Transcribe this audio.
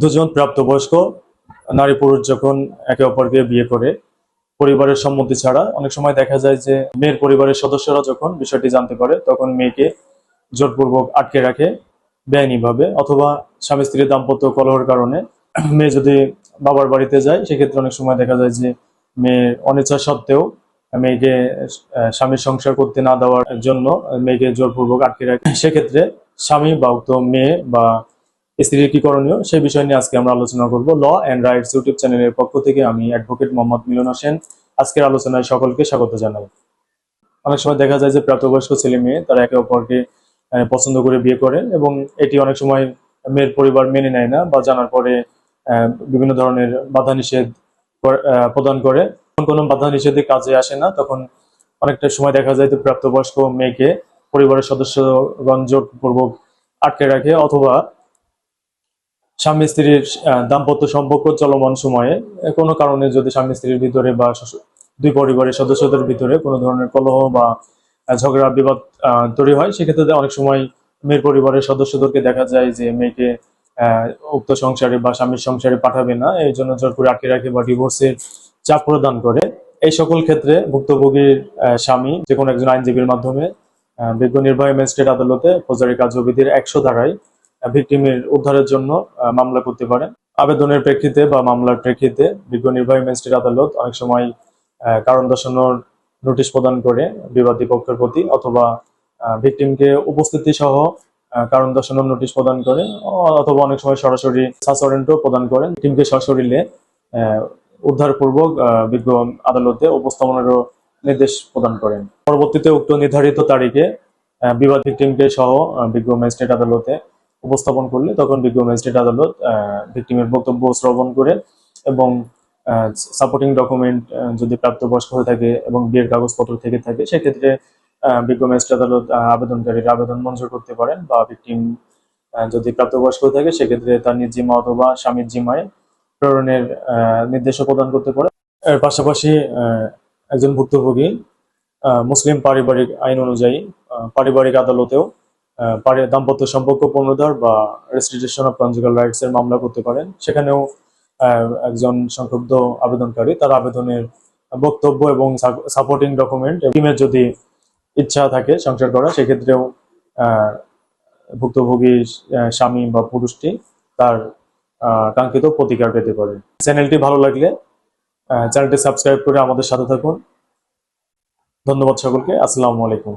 দুজন প্রাপ্তবয়স্ক, নারী পুরুষ যখন একে অপরকে বিয়ে করে, পরিবারের সম্মতি ছাড়া অনেক সময় দেখা যায় যে মেয়ের পরিবারের সদস্যরা যখন বিষয়টি জানতে পারে, তখন মেয়েকে জোরপূর্বক আটকে রাখে বেআইনিভাবে অথবা স্বামী স্ত্রীর দাম্পত্য কলহর কারণে। মেয়ে যদি বাবার বাড়িতে যায়, সেক্ষেত্রে অনেক সময় দেখা যায় যে মেয়ের অনিচ্ছা সত্ত্বেও মেয়েকে স্বামীর সংসার করতে না দেওয়ার জন্য মেয়েকে জোরপূর্বক আটকে রাখে। সেক্ষেত্রে স্বামী বা উক্ত মেয়ে বা স্ত্রীর কি করণীয়? সেই বিষয় নিয়ে আজকে আমরা আলোচনা করব। ল অ্যান্ড রাইটস ইউটিউব চ্যানেলের পক্ষ থেকে আমি অ্যাডভোকেট মোহাম্মদ মিলন হোসেন। আজকের আলোচনায় সকলকে স্বাগত জানাই। অনেক সময় দেখা যায় যে প্রাপ্তবয়স্ক ছেলে মেয়ে, তারা একে অপরকে পছন্দ করে বিয়ে করে এবং এটি অনেক সময় মেয়ের পরিবার মেনে নেয় না বা জানার পরে বিভিন্ন ধরনের বাধা নিষেধ প্রদান করে। কোনো বাধা নিষেধে কাজে আসে না, তখন অনেকটা সময় দেখা যায় যে প্রাপ্তবয়স্ক মেয়েকে পরিবারের সদস্যগণ জোরপূর্বক আটকে রাখে অথবা স্বামী স্ত্রীর দাম্পত্য সম্পর্ক চলমান সময়ে কোনো কারণে যদি স্বামী স্ত্রীর ভিতরে বা দুই পরিবারের সদস্যদের ভিতরে কোনো ধরনের কলহ বা ঝগড়া, বিবাদ তৈরি হয়, সেক্ষেত্রে অনেক সময় মেয়ের পরিবারের সদস্যদেরকে দেখা যায় যে মেয়েকে উক্ত সংসারে বা স্বামীর সংসারে পাঠাবে না, এই জন্য জোর করে আটকে রাখে বা ডিভোর্সের চাপ প্রদান করে। এই সকল ক্ষেত্রে ভুক্তভোগীর স্বামী যে কোনো একজন আইনজীবীর মাধ্যমে বিজ্ঞ নির্বাহী ম্যাজিস্ট্রেট আদালতে ফৌজদারি কার্যবিধির একশো ধারায় ভিকটিমের উদ্ধারের জন্য মামলা করতে পারেন। আবেদনের প্রেক্ষিতে বা মামলার প্রেক্ষিতে বিজ্ঞ নির্বাহী ম্যাজিস্ট্রেট আদালত অনেক সময় কারণ দর্শানোর নোটিশ প্রদান করে বিবাদী পক্ষের প্রতি অথবা ভিকটিমকে উপস্থিতি সহ কারণ দর্শানোর নোটিশ প্রদান করে অথবা অনেক সময় সরাসরি সাসরেন্টও প্রদান করেন। টিমকে সশরীরে আহ, উদ্ধারপূর্বক বিজ্ঞ আদালতে উপস্থাপনেরও নির্দেশ প্রদান করেন। পরবর্তীতে উক্ত নির্ধারিত তারিখে বিবাদ ভিকটিমকে সহ বিজ্ঞ ম্যাজিস্ট্রেট আদালতে উপস্থাপন করলে তখন বিজ্ঞ ম্যাজিস্ট্রেট আদালত ভিকটিমের বক্তব্য শ্রবণ করে এবং সাপোর্টিং ডকুমেন্ট যদি প্রাপ্তবয়স্ক হয়ে থাকে এবং বিয়ের কাগজপত্র থেকে থাকে, সেক্ষেত্রে বিজ্ঞ ম্যাজিস্ট্রেট আদালত আবেদনকারীর আবেদন মঞ্জুর করতে পারেন বা ভিকটিম যদি প্রাপ্তবয়স্ক হয়ে থাকে, সেক্ষেত্রে তার নিজ জিম্মা অথবা স্বামীর জিম্মায় প্রেরণের নির্দেশও প্রদান করতে পারে এর পাশাপাশি একজন ভুক্তভোগী মুসলিম পারিবারিক আইন অনুযায়ী পারিবারিক আদালতেও দাম্পত্য সম্পর্ক পুনরুদ্ধার বা রেস্টিটিউশন অফ কনজুগাল রাইটস এর মামলা করতে পারেন। সেখানেও একজন সংক্ষুব্ধ আবেদনকারী তার আবেদনের বক্তব্য এবং সাপোর্টিং ডকুমেন্ট টিমের যদি ইচ্ছা থাকে সংসার করা, সেক্ষেত্রেও ভুক্তভোগী স্বামী বা পুরুষটি তার কাঙ্ক্ষিত প্রতিকার পেতে পারে চ্যানেলটি ভালো লাগলে চ্যানেলটি সাবস্ক্রাইব করে আমাদের সাথে থাকুন। ধন্যবাদ সকলকে। আসসালামু আলাইকুম।